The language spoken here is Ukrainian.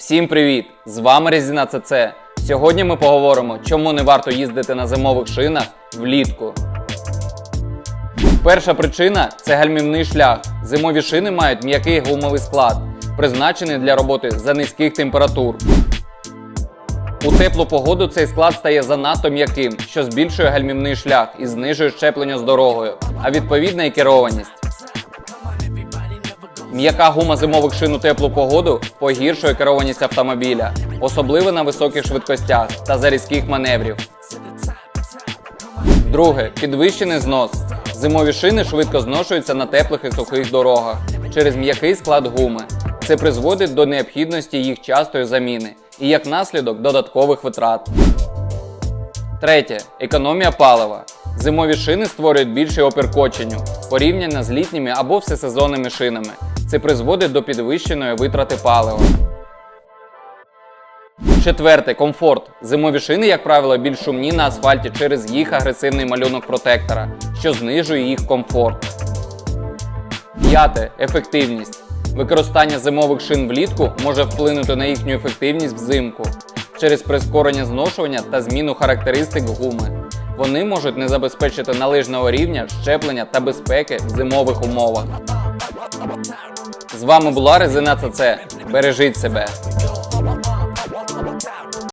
Всім привіт! З вами Резіна ЦЦ. Сьогодні ми поговоримо, чому не варто їздити на зимових шинах влітку. Перша причина це гальмівний шлях. Зимові шини мають м'який гумовий склад, призначений для роботи за низьких температур. У теплу погоду цей склад стає занадто м'яким, що збільшує гальмівний шлях і знижує щеплення з дорогою, а відповідна і керованість. М'яка гума зимових шин у теплу погоду погіршує керованість автомобіля, особливо на високих швидкостях та за різких маневрів. Друге підвищений знос. Зимові шини швидко зношуються на теплих і сухих дорогах через м'який склад гуми. Це призводить до необхідності їх частої заміни і як наслідок додаткових витрат. Третє економія палива. Зимові шини створюють більший опір коченню порівняно з літніми або всесезонними шинами. Це призводить до підвищеної витрати палива. Четверте комфорт. Зимові шини, як правило, більш шумні на асфальті через їх агресивний малюнок протектора, що знижує їх комфорт. П'яте ефективність. Використання зимових шин влітку може вплинути на їхню ефективність взимку через прискорення зношування та зміну характеристик гуми. Вони можуть не забезпечити належного рівня щеплення та безпеки в зимових умовах. З вами була Резина ЦЦ. Бережіть себе!